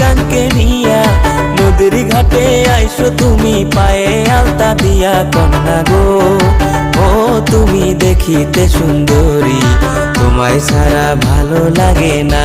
কানকে নিয়া নদীর ঘাটে আইসো তুমি পায়ে আলতা দিয়া কন্যা গো। ও, তুমি দেখিতে সুন্দরী, তোমায় সারা ভালো লাগে না।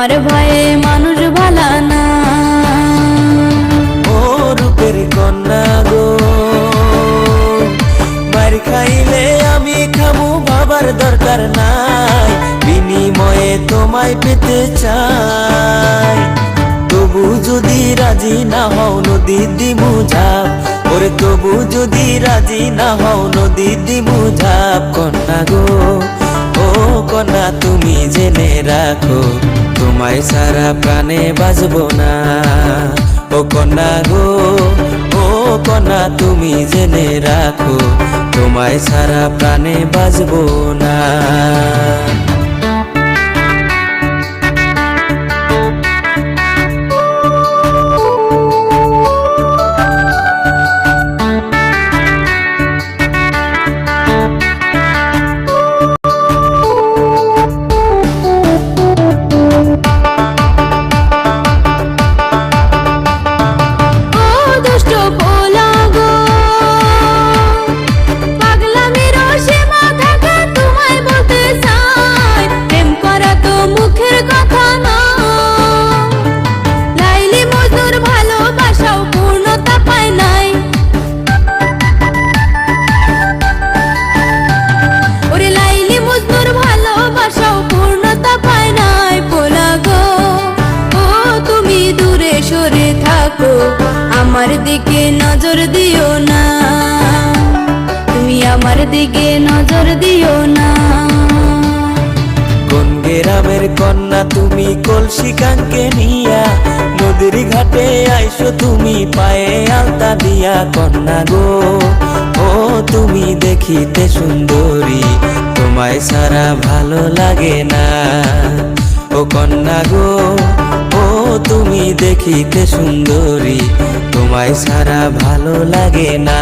আমার ভাই মানুষ ভালা না। ও রূপের কন্যা গো, মার খাইলে আমি খামু বাবার দরকার নাই, বিনিময়ে তোমায় পেতে চাই। তবু যদি রাজি না হও, নদী দিমু ঝাপ, ওরে তবু যদি রাজি না হও, নদী দিমু ঝাপ। কন্যা গো, ও কন্যা, তুমি জেনে রাখো তোমায় সারা প্রাণে বাজব না। ও কন্যা গো, ও কন্যা, তুমি জেনে রাখো, তোমায় সারা প্রাণে বাজব না। সরে থাকো, আমার দিকে নজর দিও না। তুমি আমার দিকে নজর দিও না। কোন গ্রামের কন্যা তুমি কলসি কাঙ্কে নিয়া, নদীর ঘাটে আইসো তুমি পায়ে আলতা দিয়া কন্যা গো। ও, তুমি দেখিতে সুন্দরী, তোমায় সারা ভালো লাগে না। ও কন্যা গো তুমি দেখিতে সুন্দরী তোমায় সারা ভালো লাগে না।